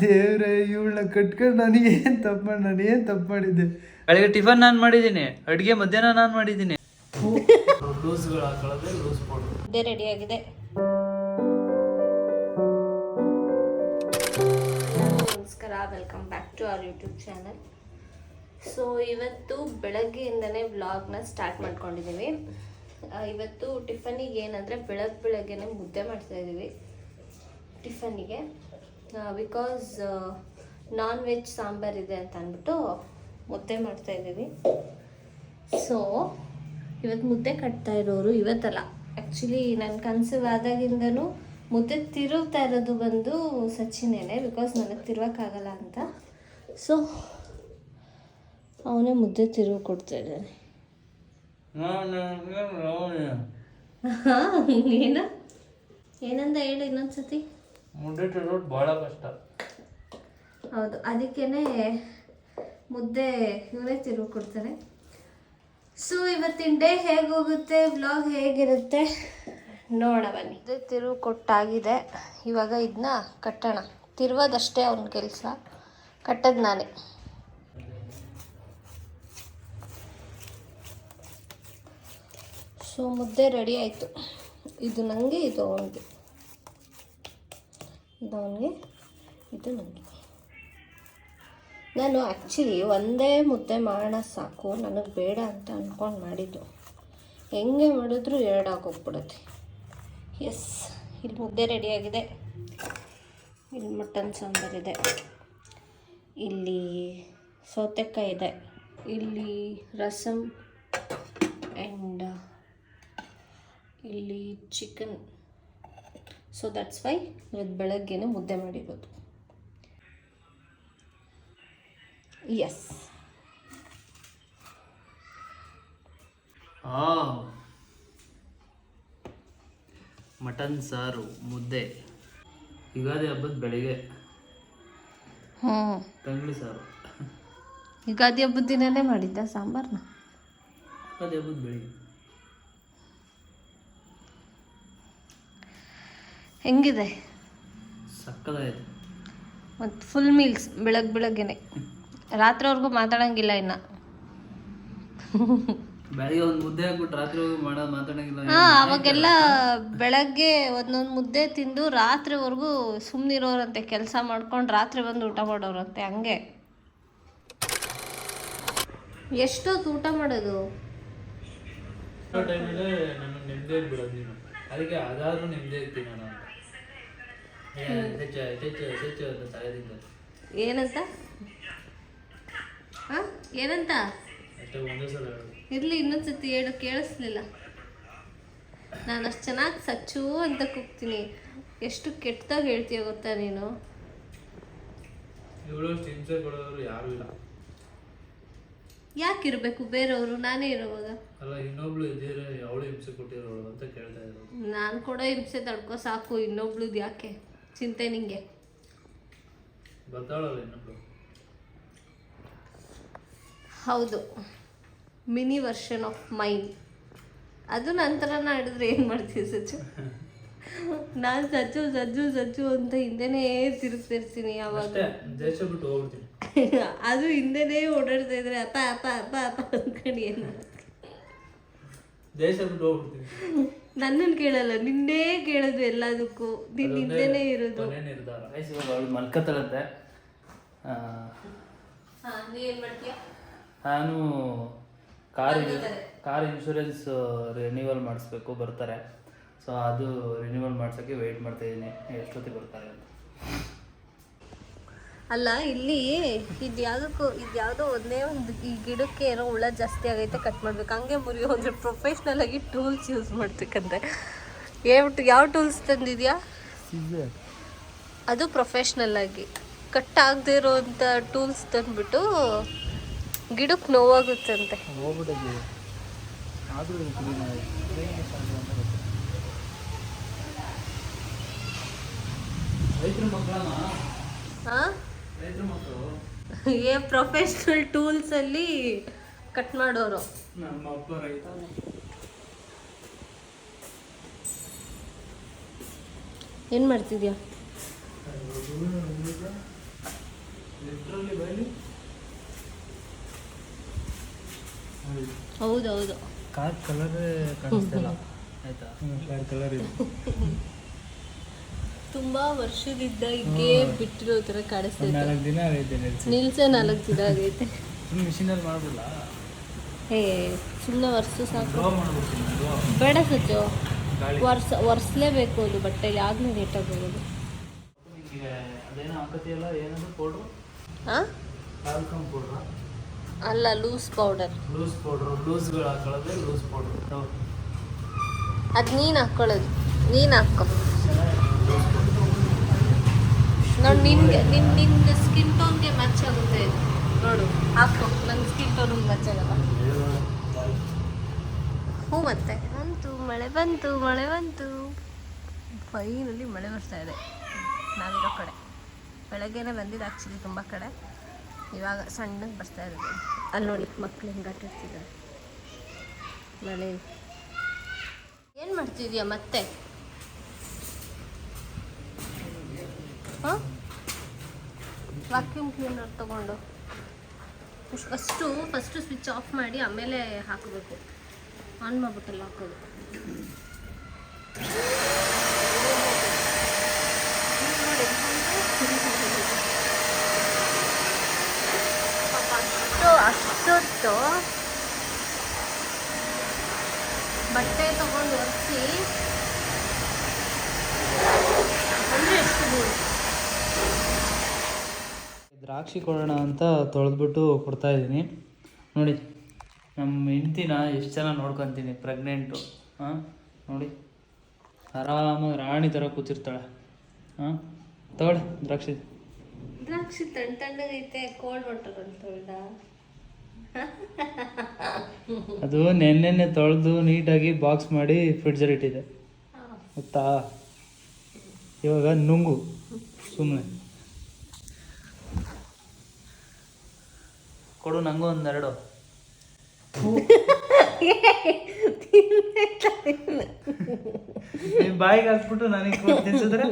ದೇವ್ರೆ ಇವಳನ್ನ ಕಟ್ಕೊಂಡು ನಾನು ಏನು ತಪ್ಪು ಮಾಡಿ ನಾನು ಏನು ತಪ್ಪು ಮಾಡಿದ್ದೆ? ಬೆಳಗ್ಗೆ ಟಿಫನ್ ನಾನು ಮಾಡಿದ್ದೀನಿ ಅಡುಗೆ ಮಧ್ಯಾಹ್ನ ನಾನು ಮಾಡಿದ್ದೀನಿ. ಅದೇ ಇದೇ ರೆಡಿಯಾಗಿದೆ ನಮಸ್ಕಾರ welcome back to our YouTube channel so ಇವತ್ತು ಬೆಳಗ್ಗೆಯಿಂದನೇ ವ್ಲಾಗ್ನ ಸ್ಟಾರ್ಟ್ ಮಾಡ್ಕೊಂಡಿದ್ದೀವಿ ಇವತ್ತು ಟಿಫನಿಗೆ ಏನಂದರೆ ಬೆಳಗ್ಗೆ ಬೆಳಗ್ಗೆನೆ ಮುದ್ದೆ ಮಾಡ್ತಾ ಇದ್ದೀವಿ ಟಿಫನಿಗೆ ಬಿಕಾಸ್ ನಾನ್ ವೆಜ್ ಸಾಂಬಾರಿದೆ ಅಂತ ಅಂದ್ಬಿಟ್ಟು ಮುದ್ದೆ ಮಾಡ್ತಾ ಇದ್ದೀವಿ. ಸೊ ಇವತ್ತು ಮುದ್ದೆ ಕಟ್ತಾ ಇರೋರು ಇವತ್ತಲ್ಲ. ಆ್ಯಕ್ಚುಲಿ ನನ್ನ ಕನಸು ಆದಾಗಿಂದನೂ ಮುದ್ದೆ ತಿರುಗ್ತಾ ಇರೋದು ಬಂದು ಸಚಿನೇನೆ ಬಿಕಾಸ್ ನನಗೆ ತಿರುವಕ್ಕಾಗಲ್ಲ ಅಂತ. ಸೊ ಅವನೇ ಮುದ್ದೆ ತಿರುವು ಕೊಡ್ತಾ ಇದ್ದಾನೆ. ಏನ ಏನಂದ ಹೇಳು ಇನ್ನೊಂದ್ಸತಿ. ಮುದ್ದೆ ಬಹಳ ಭಾಳ ಕಷ್ಟ. ಹೌದು ಅದಕ್ಕೇನೆ ಮುದ್ದೆ ಇವರೇ ತಿರುವು ಕೊಡ್ತಾರೆ. ಸೊ ಇವತ್ತಿನ ಡೇ ಹೇಗೋಗುತ್ತೆ ಬ್ಲಾಗ್ ಹೇಗಿರುತ್ತೆ? ನೋಡೋಣ ಬನ್ನಿ. ಇದು ತಿರುವು ಕೊಟ್ಟಾಗಿದೆ. ಇವಾಗ ಇದನ್ನ ಕಟ್ಟೋಣ. ತಿರುವದಷ್ಟೇ ಅವನ ಕೆಲಸ. ಕಟ್ಟೋದು ನಾನೇ. ಸೊ ಮುದ್ದೆ ರೆಡಿ ಆಯಿತು. ಇದು ನನಗೆ ಇದು ಅವನಿಗೆ. ಇದು ಇದು ನನಗೆ ನಾನು ಆ್ಯಕ್ಚುಲಿ ಒಂದೇ ಮುದ್ದೆ ಮಾಡೋಣ ಸಾಕು, ನನಗೆ ಬೇಡ ಅಂತ ಅಂದ್ಕೊಂಡು ಮಾಡಿದ್ದು. ಹೆಂಗೆ ಮಾಡಿದ್ರು ಎರಡಾಗೋಗ್ಬಿಡುತ್ತೆ ಎಸ್ ಇಲ್ಲಿ ಮುದ್ದೆ ರೆಡಿಯಾಗಿದೆ ಇಲ್ಲಿ ಮಟನ್ ಸಾಂಬಾರಿದೆ ಇಲ್ಲಿ ಸೌತೆಕಾಯಿ ಇದೆ. ಇಲ್ಲಿ ರಸಮ್ ಆ್ಯಂಡ್ ಇಲ್ಲಿ ಚಿಕನ್ ಸೊ ದಟ್ಸ್ ವೈ ಇವತ್ತು ಬೆಳಗ್ಗೆನೇ ಮುದ್ದೆ ಮಾಡಿರೋದು. ಎಸ್ ಮಟನ್ ಸಾರು ಮುದ್ದೆ. ಯುಗಾದಿ ಹಬ್ಬದ ಬೆಳಿಗ್ಗೆ. ಹ್ಞೂ. ತಂಗ್ಳಿ ಸಾರು. ಯುಗಾದಿ ಹಬ್ಬದ ದಿನನೇ ಮಾಡಿದ್ದ ಸಾಂಬಾರನ್ನ ಯುಗಾದಿ ಹಬ್ಬದ ಬೆಳಿಗ್ಗೆ. ಹೆಂಗಿದೆ? ಸಕ್ಕದಾಗಿದೆ. ಮತ್ತು ಫುಲ್ ಮೀಲ್ಸ್ ಬೆಳಗ್ಗೆ ಬೆಳಗ್ಗೆನೆ. ರಾತ್ರಿವರೆಗೂ ಮಾತಾಡಂಗಿಲ್ಲ ಇನ್ನು. ಬೆಳಿಗ್ಗೆ ಒಂದು ಮುದ್ದೆ ಹಾಕ್ಬಿಟ್ಟು ರಾತ್ರಿ ಮಾಡೋದು ಮಾತಾಡಂಗಿಲ್ಲ ಹಾಂ ಅವಾಗೆಲ್ಲ ಬೆಳಗ್ಗೆ ಒಂದೊಂದು ಮುದ್ದೆ ತಿಂದು ರಾತ್ರಿವರೆಗೂ ಸುಮ್ಮನಿರೋರಂತೆ ಕೆಲಸ ಮಾಡ್ಕೊಂಡು ರಾತ್ರಿ ಬಂದು ಊಟ ಮಾಡೋರಂತೆ ಹಂಗೆ. ಎಷ್ಟೊತ್ತು ಊಟ ಮಾಡೋದು? ಟೈಮಲ್ಲಿ ನಾನು ನೆಮ್ಮದಿ ಬಿಡೋದು ನೀನು. ಅದಕ್ಕೆ ಅದಾದ್ರೂ ನೆಮ್ಮದಿ ಇರ್ತೀನಿ ನಾನು ಏನಂತ ಹಾಂ ಏನಂತ ಇರ್ಲಿ ಇನ್ನೊಂದ್ಸತಿ ಹೇಳು ಕೇಳಿಸ್ಲಿಲ್ಲ. ನಾನು ಅಷ್ಟು ಚೆನ್ನಾಗಿ ಸಚ್ಚು ಅಂತ ಕೂಗ್ತೀನಿ. ಎಷ್ಟು ಕೆಟ್ಟದಾಗ ಹೇಳ್ತೀಯ ಗೊತ್ತಾ ನೀನು? ಯಾಕೆ ಇರಬೇಕು? ಬೇರೆಯವರು ನಾನೇ ಇರೋವಾಗ. ನಾನು ಕೂಡ ಹಿಂಸೆ ತಡ್ಕೋ ಸಾಕು ಇನ್ನೊಬ್ಳದ್ದು ಯಾಕೆ? ಚಿಂತೆ ನಿಂಗೆ. ಹೌದು. ಮಿನಿ ವರ್ಷನ್ ಆಫ್ ಮೈಂಡ್ ಅದು ನಂತರ ಹಿಡಿದ್ರೆ ಏನು ಮಾಡ್ತೀವಿ ಸಚ್ಚು ನಾನು ಸಜ್ಜು ಸಜ್ಜು ಸಜ್ಜು ಅಂತ ಹಿಂದೆನೇ ತಿರುಗ್ತಿರ್ತೀನಿ ಯಾವಾಗ? ಅದು ಹಿಂದೆನೇ ಓಡಾಡ್ತಾ ಇದ್ರೆ ಅಪ್ಪ ಅಪ್ಪ ಅಪ್ಪ ಅಪ್ಪ ಅಂದ್ಕೊಂಡು ಏನು ದೇಶ ಬಿಟ್ಟು ಹೋಗ್ಬಿಡ್ತೀನಿ. ನನ್ನನ್ನು ಕೇಳಲ್ಲ ನಿನ್ನೇ ಕೇಳೋದು ಎಲ್ಲದಕ್ಕೂ. ನಿನ್ನ ಹಿಂದೆನೇ ಇರೋದು. ಕೊನೆ ನಿರ್ಧಾರ. ಆಯ್ತು ಇವಾಗ ಅವಳು ಮಲ್ಕತ್ತಳಂತೆ. ಆ, ಏನು ಮಾಡ್ತೀಯ? ನಾನು ಕಾರ್ ಕಾರ್ ಇನ್ಶೂರೆನ್ಸ್ ರಿನ್ಯೂವಲ್ ಮಾಡಿಸ್ಬೇಕು ಬರ್ತಾರೆ. ಸೊ ಅದು ರಿನ್ಯೂವಲ್ ಮಾಡ್ಸೋಕ್ಕೆ ವೆಯ್ಟ್ ಮಾಡ್ತಾ ಇದ್ದೀನಿ. ಎಷ್ಟೊತ್ತಿಗೆ ಬರ್ತಾರೆ ಅಂತ. ಅಲ್ಲ ಇಲ್ಲಿ ಇದು ಯಾವುದಕ್ಕೂ ಇದು ಯಾವುದೋ ಒಂದೇ ಒಂದು ಈ ಗಿಡಕ್ಕೆ ಏನೋ ಹುಳ ಜಾಸ್ತಿ ಆಗೈತೆ ಕಟ್ ಮಾಡ್ಬೇಕು. ಹಂಗೆ ಮುರಿಯೋ ಅಂದರೆ ಪ್ರೊಫೆಷ್ನಲ್ ಆಗಿ ಟೂಲ್ಸ್ ಯೂಸ್ ಮಾಡ್ಬೇಕಂತೆ. ಯಾವ ಯಾವ ಟೂಲ್ಸ್ ತಂದಿದ್ಯಾ? ಅದು ಪ್ರೊಫೆಷ್ನಲ್ ಆಗಿ. ಕಟ್ ಆಗದೆ ಇರೋವಂಥ ಟೂಲ್ಸ್ ತಂದ್ಬಿಟ್ಟು ಗಿಡಕ್ಕೆ ನೋವಾಗುತ್ತಂತೆ. ಹಾಂ ಏ ಪ್ರೊಫೆಷನಲ್ ಟೂಲ್ಸ್ ಅಲ್ಲಿ ಕಟ್ ಮಾಡೋರು. ಏನ್ ಮಾಡ್ತಿದ್ಯಾ? ಹೌದೌದು. ಕಾರ್ ಕಲರ್ ಕಾಣಿಸ್ತಲ್ಲ ಆಯ್ತಾ? ಕಾರ್ ಕಲರ್ ಇದೆ. ತುಂಬಾ ವರ್ಷದಿಂದ ಹಿಂಗೆ ಬಿಟ್ಟಿರೋ ತರ ಕಾಣಿಸ್ತೈತೆ ನಾಲ್ಕು ದಿನ ಆಗೈತೆ ನಿಲ್ಸಿ ನಾಲ್ಕು ದಿನ ಆಗೈತೆ. ಮಿಷಿನಲ್ಲಿ ಮಾಡ್ಬಿಡಲ್ಲ ಏ ಸುಮ್ಮನೆ ವರ್ಷ ಸಾಕು. ಬೇಡ ಗಾಳಿ. ವರ್ಷ ಒರೆಸ್ಲೇಬೇಕು ಅದು ಬಟ್ಟೆ ಆಗಲೇ ನೀಟಾಗಿ ಹಾಂ ಪೌಡ್ರಾ ಅಲ್ಲ ಲೂಸ್ ಪೌಡರ್ ಲೂಸ್ ಪೌಡರ್ ಲೂಸ್ಗಳು ಹಾಕೊಳ್ಳೋದು ಲೂಸ್ ಪೌಡರ್ ಅದು ನೀನು ಹಾಕ್ಕೊಳ್ಳೋದು ನೀನು ಹಾಕ್ಕೋ ನೋಡಿ ನಿನ್ಗೆ ನಿನ್ನ ನಿನ್ನ ಸ್ಕಿನ್ ಟೋನ್ಗೆ ಮ್ಯಾಚ್ ಆಗುತ್ತೆ ಇದು. ನೋಡು ಹಾಕೋ ನನ್ನ ಸ್ಕಿನ್ ಟೋನ್ಗೆ ಮ್ಯಾಚ್ ಆಗಲ್ಲ. ಹ್ಞೂ ಮತ್ತೆ? ಬಂತು ಮಳೆ ಬಂತು ಮಳೆ ಬಂತು. ಫೈನಲ್ಲಿ ಮಳೆ ಬರ್ತಾ ಇದೆ. ನಾವಿರೋ ಕಡೆ. ಬೆಳಗ್ಗೆನೇ ಬಂದಿದ್ದು ಆ್ಯಕ್ಚುಲಿ ತುಂಬ ಕಡೆ. ಇವಾಗ ಸಣ್ಣಗೆ ಬರ್ತಾ ಇರೋದು ಅಲ್ಲಿ ನೋಡಿ ಮಕ್ಳು ಹಿಂಗೆ ಆಟಾಡ್ತಿದ್ದಾರೆ. ಮಳೆ. ಏನು ಮಾಡ್ತಿದ್ಯಾ ಮತ್ತೆ? ಹಾಂ? ವಾಕ್ಯೂಮ್ ಕ್ಲೀನರ್ ತಗೊಂಡು. ಫಸ್ಟು ಫಸ್ಟು ಸ್ವಿಚ್ ಆಫ್ ಮಾಡಿ ಆಮೇಲೆ ಹಾಕಬೇಕು. ಆನ್ ಮಾಡ್ಬಿಟ್ಟಲ್ಲ ಹಾಕೋದು ಪಾಪ ಅಷ್ಟು ಅಷ್ಟೊತ್ತು ಬಟ್ಟೆ ತಗೊಂಡು ಒರೆಸಿ ಅಂದರೆ ಎಷ್ಟು ದೂರ ದ್ರಾಕ್ಷಿ ಕೊಡೋಣ ಅಂತ ತೊಳೆದ್ಬಿಟ್ಟು ಕೊಡ್ತಾ ಇದ್ದೀನಿ. ನೋಡಿ ನಮ್ಮ ಹೆಂಡ್ತಿನ ಎಷ್ಟು ಚೆನ್ನಾಗಿ ನೋಡ್ಕೊತೀನಿ ಪ್ರೆಗ್ನೆಂಟು ಹಾಂ? ನೋಡಿ ಆರಾಮಾಗಿ ರಾಣಿ ಥರ ಕೂತಿರ್ತಾಳೆ. ಹಾಂ? ತಗೊಳ್ಳಿ ದ್ರಾಕ್ಷಿ. ದ್ರಾಕ್ಷಿ ತಣ್ಣ ತಣ್ಣಗೈತೆ ಕೋಲ್ಡ್ ವಾಟರ್ ಅಂತ ಅದು ನೆನ್ನೆನೆ ತೊಳೆದು ನೀಟಾಗಿ ಬಾಕ್ಸ್ ಮಾಡಿ ಫ್ರಿಡ್ಜಲ್ಲಿ ಇಟ್ಟಿದೆ ಗೊತ್ತಾ? ಇವಾಗ ನುಂಗು. ಸುಮ್ಮನೆ ಕೊಡು ನಂಗೂ ಒಂದೆರಡು. ಬಾಯಿಗೆ ಹಾಕ್ಬಿಟ್ಟು ನನಗೆ ತಿನ್ಸಿದ್ರೆ?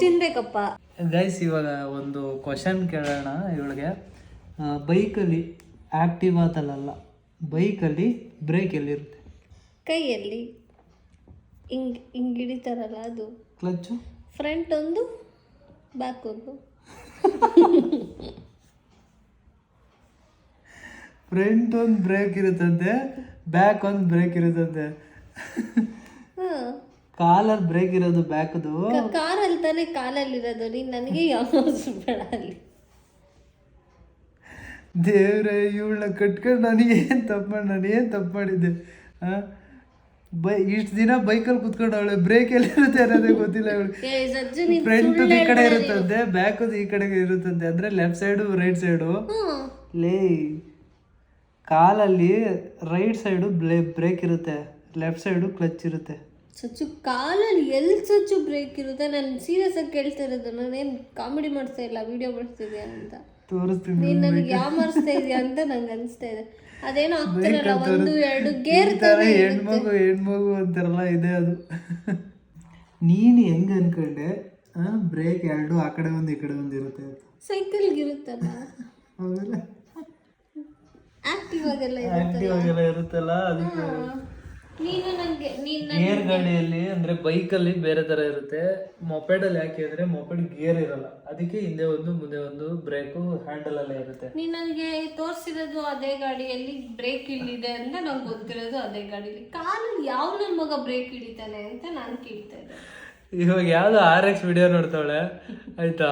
ತಿನ್ಬೇಕಪ್ಪ. ಗೈಸ್ ಇವಾಗ ಒಂದು ಕ್ವಶನ್ ಕೇಳೋಣ ಇವಳಿಗೆ. ಬೈಕಲ್ಲಿ ಆ್ಯಕ್ಟಿವಾದಲ್ಲ ಬೈಕಲ್ಲಿ ಬ್ರೇಕ್ ಎಲ್ಲಿರುತ್ತೆ? ಕೈಯಲ್ಲಿ. ಹಿಂಗ್ ಹಿಂಗ್ ಹಿಡಿತಾರಲ್ಲ ಅದು. ಕ್ಲಚ್ಚು ಫ್ರಂಟ್ ಒಂದು ಬ್ಯಾಕ್ ಒಂದು. ಫ್ರಂಟ್ ಒಂದು ಬ್ರೇಕ್ ಇರುತ್ತಂತೆ ಬ್ಯಾಕ್ ಒಂದು ಬ್ರೇಕ್ ಇರುತ್ತಂತೆ. ಕಾಲಲ್ಲಿ ಬ್ರೇಕ್ ಇರೋದು ಬ್ಯಾಕ್ದು ಕಾರಲ್ಲಿ ತಾನೇ ಕಾಲಲ್ಲಿ ಇರೋದು ನೀನು ನನಗೆ ಯಾವ ಬೇಡ ಅಲ್ಲಿ. ದೇವ್ರೆ ಇವಳನ್ನ ಕಟ್ಕೊಂಡು ನಾನು ಏನು ತಪ್ಪು ಮಾಡಿ ನಾನು ಏನು ತಪ್ಪು ಮಾಡಿದ್ದೆ? ಹಾಂ ಬೈ ಇಷ್ಟು ದಿನ ಬೈಕಲ್ಲಿ ಕುತ್ಕೊಂಡು ಅವಳೆ ಬ್ರೇಕ್ ಎಲ್ಲಿರುತ್ತೆ ಅನ್ನೋದೇ ಗೊತ್ತಿಲ್ಲ ಇವಳು. ಫ್ರಂಟ್ ಈ ಕಡೆ ಇರುತ್ತಂತೆ ಬ್ಯಾಕ್ ಈ ಕಡೆಗೆ ಇರುತ್ತಂತೆ ಅಂದ್ರೆ ಲೆಫ್ಟ್ ಸೈಡು ರೈಟ್ ಸೈಡು ಲೇ ಕಾಲಲ್ಲಿ ರೈಟ್ ಸೈಡು ಬ್ಲೇ ಬ್ರೇಕ್ ಇರುತ್ತೆ. ಲೆಫ್ಟ್ ಸೈಡು ಕ್ಲಚ್ ಇರುತ್ತೆ. ಸಚ್ಚು ಕಾಲಲ್ಲಿ ಎಲ್ಲಿ ಸಚ್ಚು ಬ್ರೇಕ್ ಇರುತ್ತೆ? ನಾನು ಸೀರಿಯಸ್ ಆಗಿ ಕೇಳ್ತಾ ಇರೋದು. ನಾನೇನು ಕಾಮಿಡಿ ಮಾಡ್ತಾ ಇಲ್ಲ ವಿಡಿಯೋ ಮಾಡ್ತಿದ್ಯಾ ಅಂತ. ತೋರಿಸ್ತೀನಿ ನೀನು ನನಗೆ ಯಾವ ಮಾಡಿಸ್ತಾ ಇದೆಯಾ ಅಂತ ನಂಗೆ ಅನಿಸ್ತಾ ಇದೆ. ಅದೇನೋ ಆಗ್ತಿರಲ್ಲ ಒಂದು ಎರಡು ಗೇರ್ ತರ ಹೆಣ್ಮಗು ಹೆಣ್ಮಗು ಅಂತಾರಲ್ಲ ಇದೆ ಅದು. ನೀನು ಹೆಂಗೆ ಅನ್ಕೊಂಡೆ? ಬ್ರೇಕ್ ಎರಡು ಆ ಕಡೆ ಒಂದು ಈ ಕಡೆ ಒಂದು ಇರುತ್ತೆ ಅಂತ. ಸೈಕಲ್ಗೆ ಇರುತ್ತಲ್ಲ. ಆಮೇಲೆ ಆಕ್ಟಿವ್ ಆಗೆಲ್ಲ ಇರುತ್ತಲ್ಲ? ಅದಕ್ಕೆ ನೀನು ನನಗೆ ನೀನು ಗೇರ್ ಗಾಡಿಯಲ್ಲಿ ಅಂದ್ರೆ ಬೈಕಲ್ಲಿ ಬೇರೆ ತರ ಇರುತ್ತೆ. ಮೊಪೆಡಲ್ಲಿ ಯಾಕೆ ಅಂದ್ರೆ ಮೊಪೆಡ್ ಗೇರ್ ಇರಲ್ಲ. ಅದಕ್ಕೆ ಹಿಂದೆ ಒಂದು ಮುಂದೆ ಒಂದು ಬ್ರೇಕು ಹ್ಯಾಂಡಲ್ ಅಲ್ಲೇ ಇರುತ್ತೆ. ನೀನು ನನಗೆ ತೋರಿಸಿರೋದು ಅದೇ ಗಾಡಿಯಲ್ಲಿ ಬ್ರೇಕ್ ಇಲ್ಲಿದೆ ಅಂತ ನಂಗೆ ಗೊತ್ತಿರೋದು ಅದೇ ಗಾಡಿಯಲ್ಲಿ ಕಾಲಲ್ಲಿ ಯಾವ ನನ್ನ ಮಗ ಬ್ರೇಕ್ ಹಿಡಿತಾನೆ ಅಂತ ನಾನು ಕೇಳ್ತಾ ಇದ್ದೆ. ಇವಾಗ ಯಾವ್ದೋ ಆರ್ ಎಕ್ಸ್ ವಿಡಿಯೋ ನೋಡ್ತಾವಳೆ. ಆಯ್ತಾ?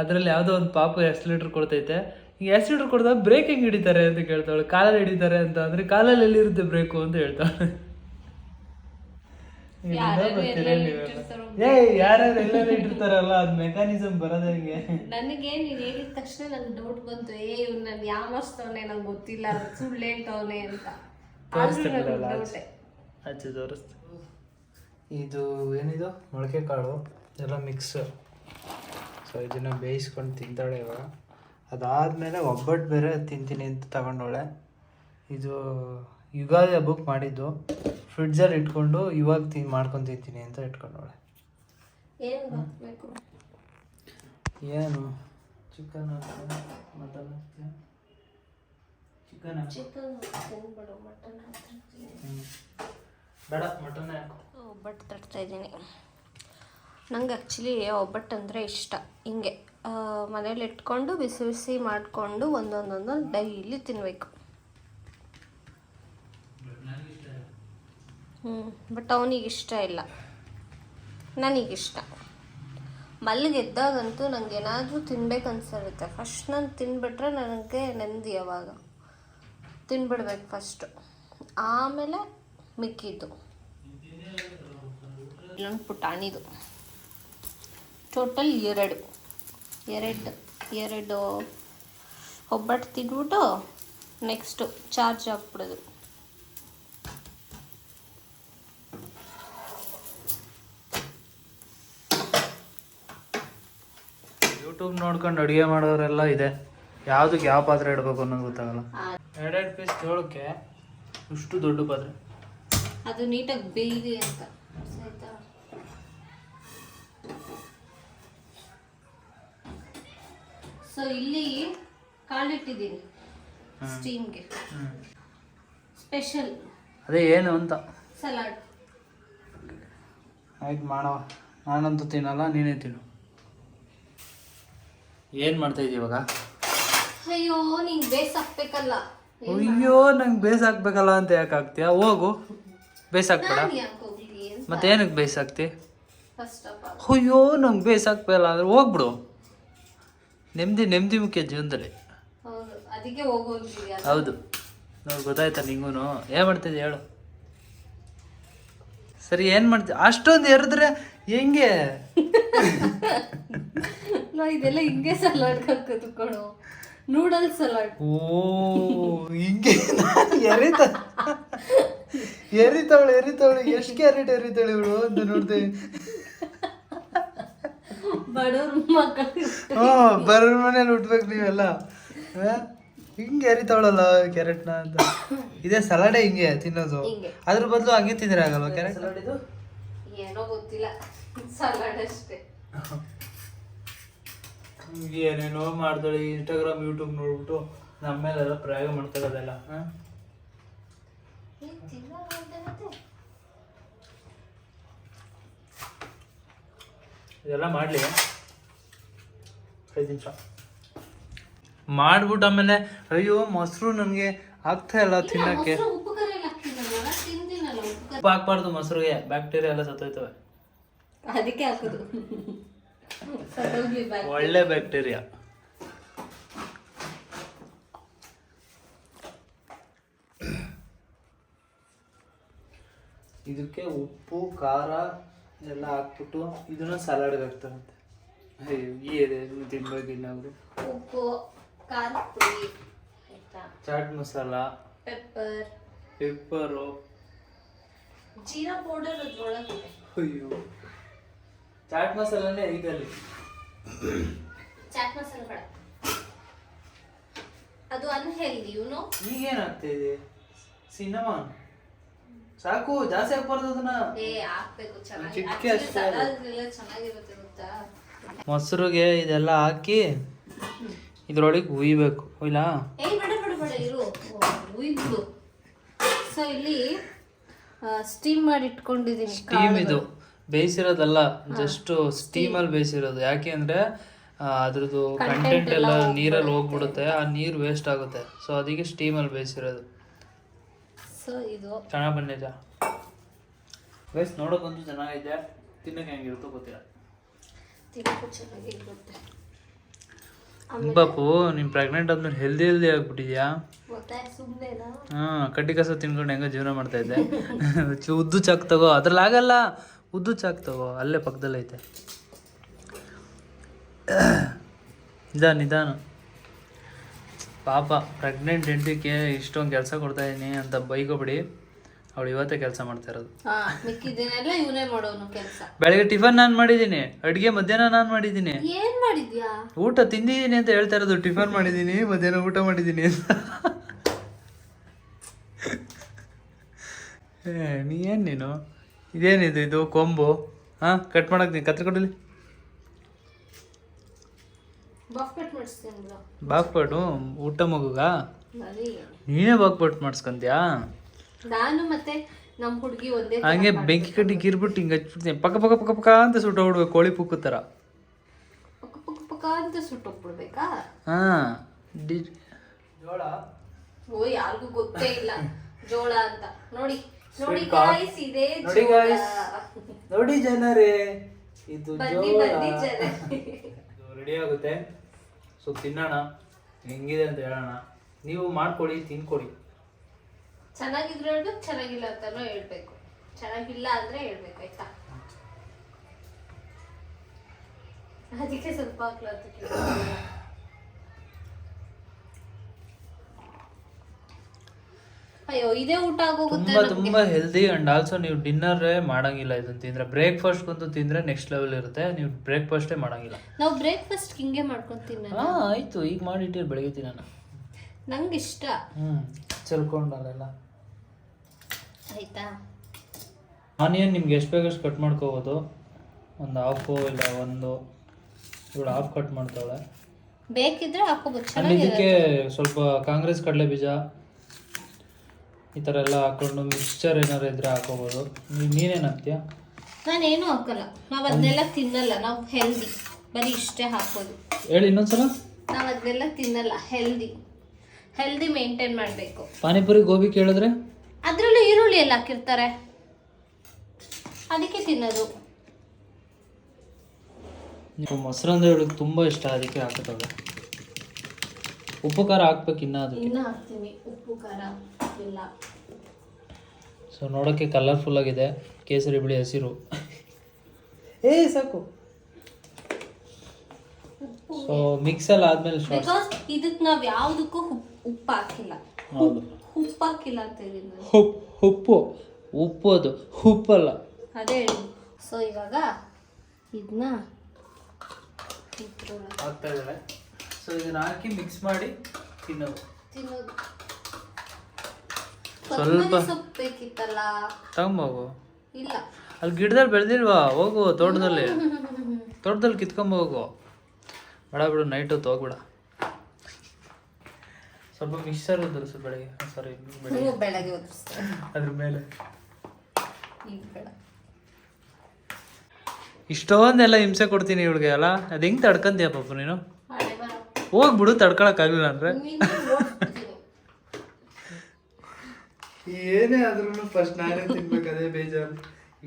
ಅದ್ರಲ್ಲಿ ಯಾವ್ದೋ ಒಂದು ಪಾಪು ಎಕ್ಸ್ಲೇಟರ್ ಕೊಡ್ತೈತೆ. ಈಗ ಎಕ್ಸ್ಲೇಟರ್ ಕೊಡ್ದಾಗ ಬ್ರೇಕ್ ಹೆಂಗ್ ಹಿಡಿತಾರೆ ಅಂತ ಕೇಳ್ತಾಳೆ ಕಾಲಲ್ಲಿ ಹಿಡಿತಾರೆ ಅಂತ ಅಂದ್ರೆ ಕಾಲಲ್ಲಿ ಎಲ್ಲಿರುತ್ತೆ ಬ್ರೇಕು ಅಂತ ಹೇಳ್ತಾಳೆ. ಯಾರ್ಯಾರು ಎಲ್ಲೆಲ್ಲಿ ಇಟ್ಟಿರ್ತಾರೋ ಏ ಯಾರ್ಯಾರು ಎಲ್ಲೆಲ್ಲ ಇಟ್ಟಿರ್ತಾರಲ್ಲ ಅದ್ ಮೆಕ್ಯಾನಿಸಮ್ ಬರೋದೇ ಹೆಂಗೆ. ನನಗೆ ನೀನು ಹೇಳಿದ ತಕ್ಷಣ ನಂಗೆ ಡೌಟ್ ಬಂತು. ಏ ಇವ್ನು ಯಾವ ಮಸ್ತವನೆ ನಂಗೆ ಗೊತ್ತಿಲ್ಲ ಸುಳ್ಳು ಹೇಳ್ತವನೆ ಅಂತ. ಆಚೆ ತೋರಿಸ್ತು ಇದು ಏನಿದು? ಮೊಳಕೆ ಕಾಳು ಎಲ್ಲ ಮಿಕ್ಸ್ ಸೊ ಇದನ್ನ ಬೇಯಿಸ್ಕೊಂಡು ತಿಂತಾಳೆ ಇವಾಗ ಅದಾದ್ಮೇಲೆ ಒಬ್ಬಟ್ಟು ಬೇರೆ ತಿಂತೀನಿ ಅಂತ ತಗೊಂಡೋಳೆ ಇದು ಯುಗಾದಿ ಬುಕ್ ಮಾಡಿದ್ದು. ಫ್ರಿಡ್ಜಲ್ಲಿ ಇಟ್ಕೊಂಡು ಇವಾಗ ತಿನ್ ಮಾಡ್ಕೊಂಡು ತಿಂತೀನಿ ಅಂತ ಇಟ್ಕೊಂಡೋಳೆ ಏನು? ಚಿಕನ್ ಮಟನ್ ಚಿಕನ್ ಬೇಡ ಮಟನ್ ಒಬ್ಬಟ್ಟು ತಟ್ತಾ ಇದ್ದೀನಿ. ನಂಗೆ ಆ್ಯಕ್ಚುಲಿ ಒಬ್ಬಟ್ಟು ಅಂದರೆ ಇಷ್ಟ ಹಿಂಗೆ. ಮನೇಲಿ ಇಟ್ಕೊಂಡು ಬಿಸಿ ಬಿಸಿ ಮಾಡಿಕೊಂಡು ಒಂದೊಂದೊಂದೊಂದು ಡೈಲಿ ತಿನ್ನಬೇಕು ಹ್ಞೂ ಬಟ್ ಅವನಿಗೆ ಇಷ್ಟ ಇಲ್ಲ. ನನಗಿಷ್ಟ ಮಲ್ಲಿಗೆದ್ದಾಗಂತೂ ನನಗೆ ಏನಾದರೂ ತಿನ್ಬೇಕು ಅನ್ಸಿರುತ್ತೆ ಫಸ್ಟ್ ನಾನು ತಿನ್ಬಿಟ್ರೆ ನನಗೆ ನೆಂದಿ ಅವಾಗ ತಿನ್ಬಿಡ್ಬೇಕು ಫಸ್ಟು ಆಮೇಲೆ ಮಿಕ್ಕಿದ್ದು. ಇಲ್ಲೊಂದು ಪುಟಾಣಿದು. ಟೋಟಲ್ ಎರಡು. ಎರಡು ಎರಡು. ಒಬ್ಬಟ್ಟು ತಿಂದ್ಬಿಟ್ಟು ನೆಕ್ಸ್ಟು ಚಾರ್ಜ್ ಹಾಕ್ಬಿಡೋದು. ಯೂಟ್ಯೂಬ್ ನೋಡ್ಕೊಂಡು ಅಡುಗೆ ಮಾಡೋರೆಲ್ಲ ಇದೆ. ಯಾವ್ದಕ್ಕೆ ಯಾವ ಪಾತ್ರೆ ಇಡಬೇಕು ಅನ್ನೋದು ಗೊತ್ತಾಗಲ್ಲ. ಎರಡೆರಡು ಪೀಸ್ ಜೋಳಕ್ಕೆ ಇಷ್ಟು ದೊಡ್ಡ ಪಾತ್ರೆ. ಅದು ನೀಟಾಗಿ ಬೇಯಿದೆ ಅಂತ. ಸೊ ಇಲ್ಲಿ ಕಾಲಿಟ್ಟಿದ್ದೀನಿ ಸ್ಟೀಮ್ಗೆ ಸ್ಪೆಷಲ್ ಅದೇ ಏನು ಅಂತ. ಸಲಾಡ್ ಆಯ್ತು ಮಾಡವ ನಾನಂತೂ ತಿನ್ನಲ್ಲ ನೀನೇ ತಿನ್ನು. ಏನು ಮಾಡ್ತಾ ಇವಾಗ? ಅಯ್ಯೋ ನಿಂಗೆ ಬೇಸ್ ಹಾಕ್ಬೇಕಲ್ಲ. ಅಯ್ಯೋ ನಂಗೆ ಬೇಸ್ ಹಾಕ್ಬೇಕಲ್ಲ ಅಂತ ಯಾಕೆ ಹಾಕ್ತೀಯಾ? ಹೋಗು. ಬೇಸ್ ಹಾಕ್ಬೇಡ. ನಾನು ಯಾಕೆ ಹೋಗ್ಲಿ ಅಂತ ಮತ್ತೆ ಏನಕ್ಕೆ ಬೇಸ್ ಹಾಕ್ತಿ? ಫಸ್ಟ್ ಅಯ್ಯೋ ನಂಗೆ ಬೇಸ್ ಹಾಕ್ಬೇಕಲ್ಲ ಅಂದ್ರೆ ಹೋಗ್ಬಿಡು. ನೆಮ್ಮದಿ ನೆಮ್ಮದಿ ಮುಖ್ಯ ಜೀವನದಲ್ಲಿ. ಹೌದು ಅದಕ್ಕೆ ಹೋಗೋಗಿದೀಯ ಹೌದು. ನೋಡಿ ಗೊತ್ತಾಯ್ತಾ ನಿಂಗೂ ಏನು ಮಾಡ್ತಿದ್ದೆ ಹೇಳು. ಸರಿ ಏನು ಮಾಡ್ತಿ ಅಷ್ಟೊಂದು ಎರೆದ್ರೆ ಹೆಂಗೆ? ನಾ ಇದೆಲ್ಲ ಹಿಂಗೆ ಸಲಾಡ್ ಕತ್ಕೊಂಡು ನೂಡಲ್ಸ್ ಸಲಾಡ್ ಓ ಹಿಂಗೆ ಎರಿತ ಎರಿತಾವಳು ಎರಿತಾವಳು ಎಷ್ಟು ಕ್ಯಾರೆಟ್ ಎರಿತಾಳೆ ಇವಳು ಅಂತ ನೋಡ್ದೆ. ಬಡವ್ರ ಮಕ್ಕಳು. ಹ್ಞೂ ಬರೋರ್ ಮನೇಲಿ ಉಟ್ಬೇಕು ನೀವೆಲ್ಲ? ಹಿಂಗೆ ಎರಿತಾವಳಲ್ಲ ಕ್ಯಾರೆಟ್ನ ಅಂತ. ಇದೇ ಸಲಾಡೆ ಹಿಂಗೆ ತಿನ್ನೋದು. ಹಿಂಗೆ. ಅದ್ರ ಬದಲು ಹಂಗೆ ತಿಂದ್ರೆ ಆಗಲ್ವಾ ಕ್ಯಾರೆಟ್? ಏನೋ ಗೊತ್ತಿಲ್ಲ. ಸಲಾಡ್ ಅಷ್ಟೇ. ಏನೇನೋ ಮಾಡ್ತಾಳೆ ಇನ್ಸ್ಟಾಗ್ರಾಮ್ ಯೂಟ್ಯೂಬ್ ನೋಡ್ಬಿಟ್ಟು ನಮ್ಮ ಮೇಲೆಲ್ಲ ಪ್ರಯೋಗ ಮಾಡ್ತಾರದೆಲ್ಲ ಏನ್ ತಿನ್ನಲ್ಲ ಅಂತಾನಂತೆ? ಇದೆಲ್ಲ ಮಾಡಲಿ. ಐದು ನಿಮಿಷ. ಮಾಡ್ಬಿಟ್ಟು ಆಮೇಲೆ ಅಯ್ಯೋ ಮೊಸರು ನನಗೆ ಆಗ್ತಾ ಇಲ್ಲ ತಿನ್ನಕ್ಕೆ. ಮೊಸ್ರು ಉಪ್ಪು ಹಾಕ್ಬಾರ್ದು ಮೊಸರಿಗೆ ಬ್ಯಾಕ್ಟೀರಿಯಾ ಎಲ್ಲ ಸತ್ತೋಯ್ತವೆ. ಅದಕ್ಕೆ ಹಾಕೋದು. ಒಳ್ಳೆ ಬ್ಯಾಕ್ಟೀರಿಯಾ. ಇದಕ್ಕೆ ಉಪ್ಪು ಖಾರ ಎಲ್ಲ ಹಾಕ್ಬಿಟ್ಟು ಇದನ್ನ ಸಲಾಡ್ಗೆ ಹಾಕ್ತಾರಂತೆ. ಅಯ್ಯೋ ಏನು ತಿನ್ಬೇಕು ಇನ್ನಾದ್ರು ಉಪ್ಪು ಖಾರ ಪುಡಿ ಆಯ್ತಾ? ಚಾಟ್ ಮಸಾಲ ಪೆಪ್ಪರ್ ಪೆಪ್ಪರು ಜೀರಾ ಪೌಡರ್ ಅದ್ರೊಳಗಿದೆ ಅಯ್ಯೋ. ಚಾಟ್ ಮಸಾಲನೇ ಐದಲ್ಲಿ ಚಾಟ್ ಮಸಾಲ ಬೇಡ. ಅದು ಅನ್ಹೆಲ್ದಿ ಯುನೋ ಈಗೇನಾಗ್ತಾ ಇದೆ? ಸಿನಮಾನ್ ಸಾಕು ಜಾಸ್ತಿ ಹಾಕ್ಬಾರ್ದು ಅದನ್ನ. ಏ ಹಾಕ್ಬೇಕು ಚೆನ್ನಾಗಿ. ಚಿಟಿಕೆ Actually ಅಷ್ಟೇ ಅದು. salad ಚೆನ್ನಾಗಿರುತ್ತೆ ಗೊತ್ತಾ? ಮೊಸರಿಗೆ ಇದೆಲ್ಲ ಹಾಕಿ ಇದ್ರೊಳಗೆ ಹುಯ್ಬೇಕು ಹುಯ್ಲಾ? ಏ ಬೇಡ ಬೇಡ ಬೇಡ ಇರು. ಉಯ್ಬಿಡು ಸೊ ಇಲ್ಲಿ ಸ್ಟೀಮ್ ಮಾಡಿ ಇಟ್ಕೊಂಡಿದ್ದೀನಿ ಸ್ಟೀಮ್ ಇದು. ಬೇಯಿಸಿರೋದಲ್ಲ ಜಸ್ಟ್ ಸ್ಟೀಮಲ್ಲಿ ಬೇಯಿಸಿರೋದು. ಯಾಕೆ ಅಂದ್ರೆ ಅದ್ರದ್ದು ಕಂಟೆಂಟ್ ಎಲ್ಲ ನೀರಲ್ಲಿ ಹೋಗ್ಬಿಡುತ್ತೆ. ಆ ನೀರು ವೇಸ್ಟ್ ಆಗುತ್ತೆ. ಸೊ ಅದಕ್ಕೆ ಸ್ಟೀಮಲ್ಲಿ ಬೇಯಿಸಿರೋದು. ಸೊ ಇದು. ಚೆನ್ನಾಗಿ ಬಂದಿದೆ ಗೈಸ್ ನೋಡೋಕ್ಕಂತೂ ಚೆನ್ನಾಗಿದೆ ತಿನ್ನಕ್ಕೆ ಹೆಂಗಿರುತ್ತೋ ಗೊತ್ತಿಲ್ಲ. ತಿನ್ನಕ್ಕೂ ಚೆನ್ನಾಗಿರುತ್ತೆ. ಬಾಪು ನೀನು ಪ್ರೆಗ್ನೆಂಟ್ ಆದ್ಮೇಲೆ ಹೆಲ್ದಿ ಹೆಲ್ದಿ ಆಗ್ಬಿಟ್ಟಿದ್ಯಾ? ಹಾಂ ಕಡ್ಡಿ ಕಸ ತಿನ್ಕೊಂಡು ಹೆಂಗ ಜೀವನ ಮಾಡ್ತಾ ಇದ್ದೆ. ಚು- ಉದ್ದು ಚಾಕ್ ತಗೋ. ಅದ್ರಲ್ಲಿ ಆಗಲ್ಲ. ಉದ್ದು ಚಾಕ್ ತಗೋ. ಅಲ್ಲೇ ಪಕ್ಕದಲ್ಲೈತೆ ನಿಧಾನ ನಿಧಾನ. ಪಾಪ ಪ್ರೆಗ್ನೆಂಟ್ ಹೆಂಡತಿಗೆ ಇಷ್ಟೊಂದು ಕೆಲಸ ಕೊಡ್ತಾ ಇದೀನಿ ಅಂತ ಬೈಗೋಬಿಡಿ ಅವಳು ಇವತ್ತೇ ಕೆಲಸ ಮಾಡ್ತಾ ಇರೋದು. ಹಾ ಮಿಕ್ಕಿದ್ದೇನೆಲ್ಲ ಇವನೇ ಮಾಡೋನು ಕೆಲಸ. ಬೆಳಗ್ಗೆ ಟಿಫನ್ ನಾನು ಮಾಡಿದ್ದೀನಿ ಅಡುಗೆ ಮಧ್ಯಾಹ್ನ ನಾನು ಮಾಡಿದ್ದೀನಿ. ಏನ್ ಮಾಡಿದ್ಯಾ? ಊಟ ತಿಂದಿದ್ದೀನಿ ಅಂತ ಹೇಳ್ತಾ ಇರೋದು ಟಿಫನ್ ಮಾಡಿದ್ದೀನಿ ಮಧ್ಯಾಹ್ನ ಊಟ ಮಾಡಿದ್ದೀನಿ ಅಂತ. ನೀ ಏನು ನೀನು? ಇದೇನಿದು ಇದು ಕೊಂಬು? ಹಾಂ ಕಟ್ ಮಾಡಕ್ಕೆ ನೀನು ಕತ್ರಿ ಕೊಡಲಿ ಬಾಫ್ಕಟ್ ಮಾಡಿಸ್ತೀನಿ ಬಿಡು. ಬಾಕ್ಪಟ್ಟು ಊಟ ಮಗುಗ? ನೀನೇ ಬಾಕ್ಪಟ್ಟು ಮಾಡಿಸ್ಕೊಂತ್ಯಾ ನಾನು ಮತ್ತೆ ನಮ್ಮ ಹುಡುಗಿ ಒಂದೇ ತರ ಹಂಗೆ. ಬೆಂಕಿ ಕಟ್ಟಿ ಗಿರ್ಬಿಟ್ಟು ಹಿಂಗೆ ಹಚ್ಬಿಡ್ತೀನಿ. ಪಕ್ಕ ಪಕ್ಕ ಪಕ್ಕ ಪಕ್ಕ ಅಂತ ಸುಟ್ಟ ಹೊಡ್ಬೇಕು ಕೋಳಿ ಪುಕ್ಕು ಥರ. ಪಕ್ಕ ಪಕ್ಕ ಪಕ್ಕ ಅಂತ ಸುಟ್ಟೋಗ್ಬಿಡ್ಬೇಕಾ ಹಾಂ. ಡಿ ಜೋಳ? ಓ ಯಾರಿಗೂ ಗೊತ್ತೇ ಇಲ್ಲ. ಜೋಳ ಅಂತ. ನೋಡಿ ನೋಡಿ ಗಾಯ್ಸ್. ಇದೇ ನೋಡಿ ಜೋಳ. guys. ನೋಡಿ ಜನರೇ ಇದು ಬನ್ನಿ ಜೋಳ. ಬನ್ನಿ ಜನ ರೆಡಿ ಆಗುತ್ತೆ? ಸೊ ತಿನ್ನೋಣ. ಹೆಂಗಿದೆ ಅಂತ ಹೇಳೋಣ. ನೀವು ಮಾಡ್ಕೊಡಿ ತಿನ್ಕೊಡಿ. ಚೆನ್ನಾಗಿದ್ರೆ ಹೇಳ್ಬೇಕು ಚೆನ್ನಾಗಿಲ್ಲ ಅಂತಾನು ಹೇಳ್ಬೇಕು. ಚೆನ್ನಾಗಿಲ್ಲ ಅಂದ್ರೆ ಹೇಳ್ಬೇಕು ಆಯ್ತಾ? ಅದಕ್ಕೆ ಸ್ವಲ್ಪ ಹಾಕ್ಲತ್ತಕ್ಕೆ ಇದೇ ಊಟ ಆಗೋಗುತ್ತೆ ತುಂಬಾ ತುಂಬಾ ಹೆಲ್ದಿ ಅಂಡ್ ಆಲ್ಸೋ ನೀವು ಡಿನ್ನರ್ ಮಾಡಂಗಿಲ್ಲ ಇದನ್ನ ತಿಂದ್ರೆ. ಬ್ರೇಕ್ಫಾಸ್ಟ್ಗಂತೂ ತಿಂದ್ರೆ ನೆಕ್ಸ್ಟ್ ಲೆವೆಲ್ ಇರುತ್ತೆ. ನೀವು ಬ್ರೇಕ್ಫಾಸ್ಟೇ ಮಾಡಂಗಿಲ್ಲ. ನಾವು ಬ್ರೇಕ್ಫಾಸ್ಟ್ ಹಿಂಗೆ ಮಾಡ್ಕೊಂತೀನಿ ಹಾ ಆಯ್ತು. ಈಗ ಮಾಡಿಟ್ಟಿರಿ ಬೆಳಗ್ಗೆ ತಿನ್ನೋಣ. ನಂಗೆ ಇಷ್ಟ. ಹ್ಮ್ ಚೆಲ್ಕೊಂಡು ಅಲ್ಲೆಲ್ಲ ಆಯ್ತಾ? ಆನಿಯನ್ ನಿಮ್ಗೆ ಎಷ್ಟು ಬೇಕಷ್ಟು ಕಟ್ ಮಾಡ್ಕೋಬೋದು. ಒಂದು ಹಾಫು ಇಲ್ಲ ಒಂದು. ಇವಳು ಹಾಫ್ ಕಟ್ ಮಾಡ್ತಾಳೆ. ಬೇಕಿದ್ರೆ ಹಾಕೋಬೋದು ಚೆನ್ನಾಗಿ ಇದಕ್ಕೆ ಸ್ವಲ್ಪ ಕಾಂಗ್ರೆಸ್ ಕಡಲೆ ಬೀಜ ಈ ಥರ ಎಲ್ಲ ಹಾಕೊಂಡು ಮಿಕ್ಸ್ಚರ್ ಏನಾದ್ರು ಇದ್ರೆ ಹಾಕೋಬೋದು. ನೀನೇನು ಹಾಕ್ತೀಯಾ? ನಾನೇನು ಹಾಕಲ್ಲ. ನಾವು ಅದನ್ನೆಲ್ಲ ತಿನ್ನಲ್ಲ. ನಾವು ಹೆಲ್ದಿ ಬರೀ ಇಷ್ಟೇ ಹಾಕೋದು. ಹೇಳಿ ಇನ್ನೊಂದ್ಸಲ. ನಾವು ಅದನ್ನೆಲ್ಲ ತಿನ್ನಲ್ಲ. ಹೆಲ್ದಿ ಹೆಲ್ದಿ ಮೇಂಟೈನ್ ಮಾಡಬೇಕು. ಪಾನಿಪುರಿ ಗೋಬಿ ಕೇಳಿದ್ರೆ? ಅದರಲ್ಲೂ ಈರುಳ್ಳಿ ಎಲ್ಲ ಹಾಕಿರ್ತಾರೆ. ಅದಕ್ಕೆ ತಿನ್ನೋದು. ಮೊಸರಂದ್ರೆ ಇವಳಿಗೆ ತುಂಬ ಇಷ್ಟ ಅದಕ್ಕೆ ಹಾಕುತ್ತವೆ. ಉಪ್ಪು ಖಾರ ಹಾಕ್ಬೇಕು ಇನ್ನ ಅದಕ್ಕೆ. ಇನ್ನು ಹಾಕ್ತೀನಿ ಉಪ್ಪು ಖಾರ ಎಲ್ಲ ಸೊ ನೋಡೋಕ್ಕೆ ಕಲರ್ಫುಲ್ ಆಗಿದೆ. ಕೇಸರಿ ಬಿಳಿ ಹಸಿರು. ಏ ಸಾಕು. ಸೊ ಮಿಕ್ಸಲ್ಲಿ ಆದ್ಮೇಲೆ ಶಾರ್ಟ್ ಬಿಕಾಸ್ ಇದಕ್ಕೆ ನಾವು ಯಾವುದಕ್ಕೂ ಉಪ್ಪು ಹಾಕಿಲ್ಲ. ಹೌದು. ಉಪ್ಪು ಹಾಕಿಲ್ಲ ಅಂತ ಹೇಳಿದ್ರು ಉಪ್ಪು ಉಪ್ಪು ಉಪ್ಪು ಅದು. ಉಪ್ಪಲ್ಲ ಅದೇ ಹೇಳಿ. ಸೊ ಇವಾಗ ಇದನ್ನ ಹಾಕ್ತಾ ಇದ್ದಾರೆ ಸೊ ಇದನ್ನ ಹಾಕಿ ಮಿಕ್ಸ್ ಮಾಡಿ ತಿನ್ನೋದು. ತಿನ್ನೋದು. ಸ್ವಲ್ಪ- ಕೊತ್ತಂಬರಿ ಸೊಪ್ಪು ಬೇಕಿತ್ತಲ್ಲ? ತಗೊಂಬೋಗು ಇಲ್ಲ. ಅಲ್ಲಿ ಗಿಡದಲ್ಲಿ ಬೆಳೆದಿಲ್ವಾ? ಹೋಗು ತೋಟದಲ್ಲಿ. ತೋಟದಲ್ಲಿ ಕಿತ್ಕೊಂಬೋಗು ಬೇಡ ಬಿಡು ನೈಟ್ ಹೊತ್ತು ಹೋಗ್ಬಿಡ. ಸ್ವಲ್ಪ ಮಿಕ್ಸರ್ ಉದುರಿಸು ಬೆಳಗ್ಗೆ. ಸಾರಿ ಬೆಳಗ್ಗೆ. ಬೆಳಗ್ಗೆ ಅದ್ರ ಮೇಲೆ. ಈಗ ಬೇಡ. ಇಷ್ಟೊಂದೆಲ್ಲ ಹಿಂಸೆ ಕೊಡ್ತೀನಿ ಇವಳಿಗೆ ಅಲ್ಲ? ಅದು ಹೆಂಗೆ ತಡ್ಕಂತೀಯ ಪಾಪ ನೀನು? ಹೋಗ್ಬಿಡು ತಡ್ಕೊಳಕ್ಕಾಗಲಿಲ್ಲ ಅಂದ್ರೆ. ಏನೇ ಆದ್ರೂ ಫಸ್ಟ್ ನಾನೇ ತಿನ್ಬೇಕು ಅದೇ ಬೇಜಾರು.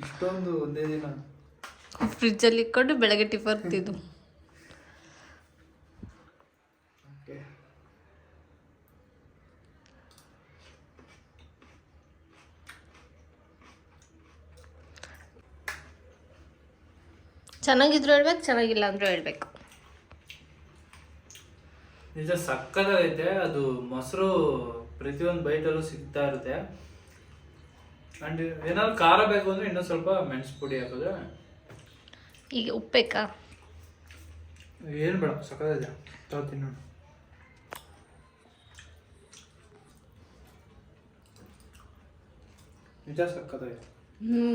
ಇಷ್ಟೊಂದು ಒಂದೇ ದಿನ. ಫ್ರಿಜ್ಜಲ್ಲಿ ಇಕ್ಕೊಂಡು ಬೆಳಗ್ಗೆ ಟಿಫನ್ ತಿಂದು. ಚೆನ್ನಾಗಿದ್ರು ಹೇಳ್ಬೇಕು ಚೆನ್ನಾಗಿಲ್ಲ ಅಂದ್ರೂ ಹೇಳ್ಬೇಕು. ನಿಜ ಸಕ್ಕದಾಗೈತೆ ಅದು ಮೊಸರು ಪ್ರತಿಯೊಂದು ಬೈಟಲ್ಲೂ ಸಿಗ್ತಾ ಇರುತ್ತೆ. ಅಂಡ್ ಏನಾದ್ರು ಖಾರ ಬೇಕು ಅಂದ್ರೆ ಇನ್ನೊಂದು ಸ್ವಲ್ಪ ಮೆಣಸು ಪುಡಿ ಹಾಕಿದ್ರೆ. ಈಗ ಉಪ್ಪೇಕಾ ಏನು ಬೇಡ ಸಕ್ಕದಾಗಿದೆ ತಾವು ತಿನ್ನೋಣ. ನಿಜ ಸಕ್ಕದಾಗಿದೆ ಹ್ಞೂ